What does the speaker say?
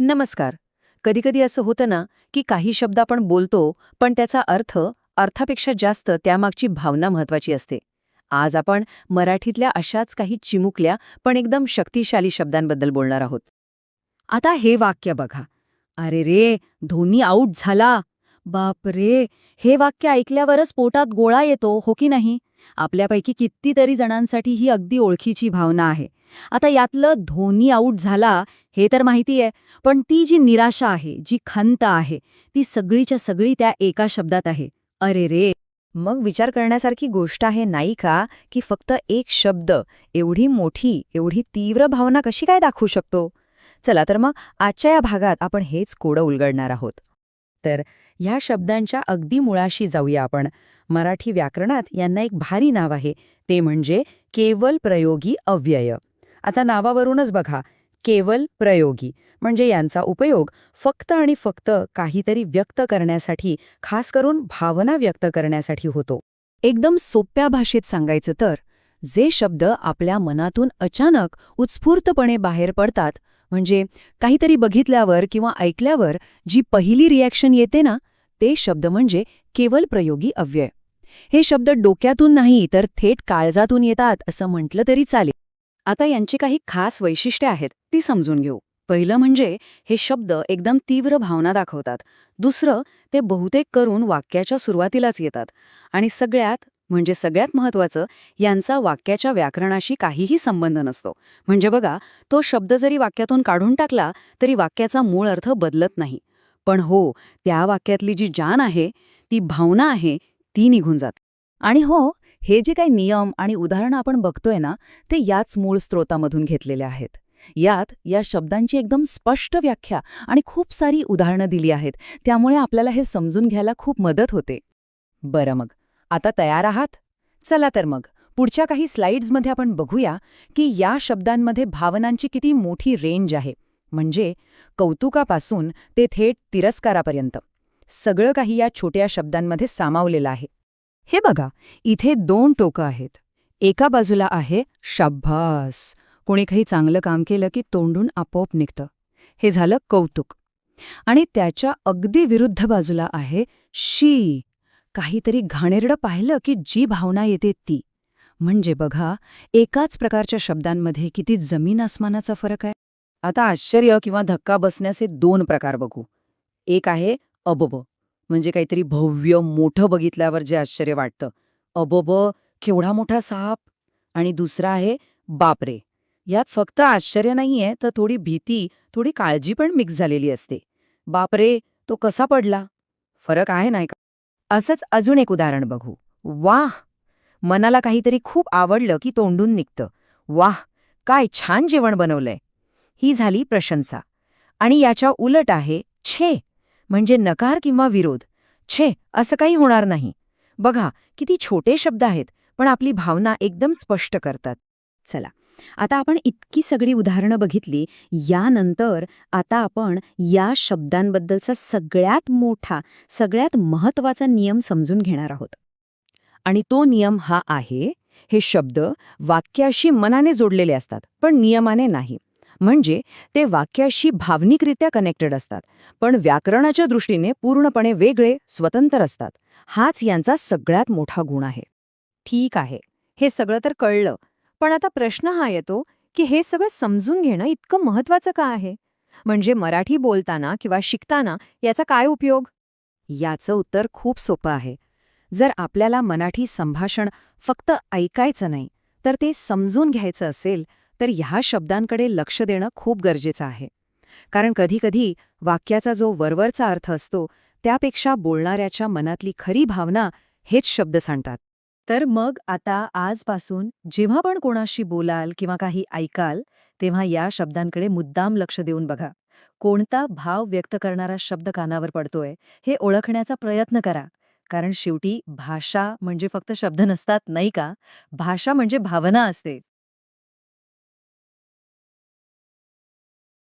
नमस्कार. कधीकधी असं होतं ना की काही शब्द आपण बोलतो पण त्याचा अर्थ अर्थापेक्षा जास्त त्यामागची भावना महत्वाची असते. आज आपण मराठीतल्या अशाच काही चिमुकल्या पण एकदम शक्तिशाली शब्दांबद्दल बोलणार आहोत. आता हे वाक्य बघा. अरे रे धोनी आऊट झाला. बाप रे हे वाक्य ऐकल्यावरच पोटात गोळा येतो हो की नाही? आपल्यापैकी कितीतरी जणांसाठी ही अगदी ओळखीची भावना आहे. आता यातलं धोनी आऊट झाला हे तर माहिती आहे पण ती जी निराशा आहे जी खंत आहे ती सगळीच्या सगळी त्या एका शब्दात आहे. अरे रे! मग विचार करण्यासारखी गोष्ट आहे नाही का की फक्त एक शब्द एवढी मोठी एवढी तीव्र भावना कशी काय दाखवू शकतो? चला तर मग आजच्या या भागात आपण हेच कोडं उलगडणार आहोत. तर ह्या शब्दांच्या अगदी मुळाशी जाऊया आपण. मराठी व्याकरणात यांना एक भारी नाव आहे ते म्हणजे केवल प्रयोगी अव्यय. आता नावावरूनच बघा. केवल प्रयोगी. म्हणजे यांचा उपयोग फक्त आणि फक्त काहीतरी व्यक्त करण्यासाठी खास करून भावना व्यक्त करण्यासाठी होतो. एकदम सोप्या भाषेत सांगायचं तर जे शब्द आपल्या मनातून अचानक उत्स्फूर्तपणे बाहेर पडतात म्हणजे काहीतरी बघितल्यावर किंवा ऐकल्यावर जी पहिली रिॲक्शन येते ना ते शब्द म्हणजे केवल प्रयोगी अव्यय. हे शब्द डोक्यातून नाही तर थेट काळजातून येतात असं म्हटलं तरी चालेल. आता यांची काही खास वैशिष्ट्ये आहेत ती समजून घेऊ. पहिलं म्हणजे हे शब्द एकदम तीव्र भावना दाखवतात. दुसरं ते बहुतेक करून वाक्याच्या सुरुवातीलाच येतात. आणि सगळ्यात म्हणजे सगळ्यात महत्वाचं यांचा वाक्याच्या व्याकरणाशी काहीही संबंध नसतो. म्हणजे बघा तो शब्द जरी वाक्यातून काढून टाकला तरी वाक्याचा मूळ अर्थ बदलत नाही. पण हो त्या वाक्यातली जी जान आहे ती भावना आहे ती निघून जाते. आणि हो हे जे काही नियम आणि उदाहरणं आपण बघतोय ना ते याच मूळ स्रोतामधून घेतलेले आहेत. यात या शब्दांची एकदम स्पष्ट व्याख्या आणि खूप सारी उदाहरणं दिली आहेत. त्यामुळे आपल्याला हे समजून घ्यायला खूप मदत होते. बरं मग आता तयार आहात? चला तर मग पुढच्या काही स्लाइड्समध्ये आपण बघूया की या शब्दांमध्ये भावनांची किती मोठी रेंज आहे. म्हणजे कौतुकापासून ते थेट तिरस्कारापर्यंत. सगळं काही या छोट्या शब्दांमध्ये सामावलेलं आहे. हे बघा इथे दोन टोकं आहेत. एका बाजूला आहे शाब्बास. कोणी काही चांगलं काम केलं की तोंडून आपोआप निघतं. हे झालं कौतुक. आणि त्याच्या अगदी विरुद्ध बाजूला आहे शी. काहीतरी घाणेरडं पाहिलं की जी भावना येते ती. म्हणजे बघा एकाच प्रकारच्या शब्दांमध्ये किती जमीन आसमानाचा फरक आहे. आता आश्चर्य किंवा धक्का बसण्याचे दोन प्रकार बघू. एक आहे अबब. म्हणजे काहीतरी भव्य मोठं बघितल्यावर जे आश्चर्य वाटतं. अबोब केवढा मोठा साप? आणि दुसरा आहे बापरे! यात फक्त आश्चर्य नाहीये तर थोडी भीती थोडी काळजी पण मिक्स झालेली असते. बापरे! तो कसा पडला? फरक आहे नाही का? असंच अजून एक उदाहरण बघू. वाह! मनाला काहीतरी खूप आवडलं की तोंडून निघतं. वाह! काय छान जेवण बनवलंय. ही झाली प्रशंसा. आणि याच्या उलट आहे छे! म्हणजे नकार किंवा विरोध. छे असं काही होणार नाही. बघा किती छोटे शब्द आहेत पण आपली भावना एकदम स्पष्ट करतात. चला आता आपण इतकी सगळी उदाहरणं बघितली यानंतर आता आपण या शब्दांबद्दलचा सगळ्यात मोठा सगळ्यात महत्त्वाचा नियम समजून घेणार आहोत. आणि तो नियम हा आहे हे शब्द वाक्याशी मनाने जोडलेले असतात पण नियमाने नाही. म्हणजे ते वाक्याशी भावनिकरित्या कनेक्टेड असतात पण व्याकरणाच्या दृष्टीने पूर्णपणे वेगळे स्वतंत्र असतात. हाच यांचा सगळ्यात मोठा गुण आहे. ठीक आहे. हे सगळं तर कळलं. पण आता प्रश्न हा येतो की हे सगळं समजून घेणं इतकं महत्वाचं का आहे? म्हणजे मराठी बोलताना किंवा शिकताना याचा काय उपयोग? याचं उत्तर खूप सोपं आहे. जर आपल्याला मराठी संभाषण फक्त ऐकायचं नाही तर ते समजून घ्यायचं असेल तर ह्या शब्दांकडे लक्ष देणं खूप गरजेचं आहे. कारण कधीकधी वाक्याचा जो वरवरचा अर्थ असतो त्यापेक्षा बोलणाऱ्याच्या मनातली खरी भावना हेच शब्द सांगतात तर मग आता आजपासून जेव्हा पण कोणाशी बोलाल किंवा काही ऐकाल तेव्हा या शब्दांकडे मुद्दाम लक्ष देऊन बघा. कोणता भाव व्यक्त करणारा शब्द कानावर पडतोय हे ओळखण्याचा प्रयत्न करा. कारण शेवटी भाषा म्हणजे फक्त शब्द नसतात नाही का? भाषा म्हणजे भावना असते.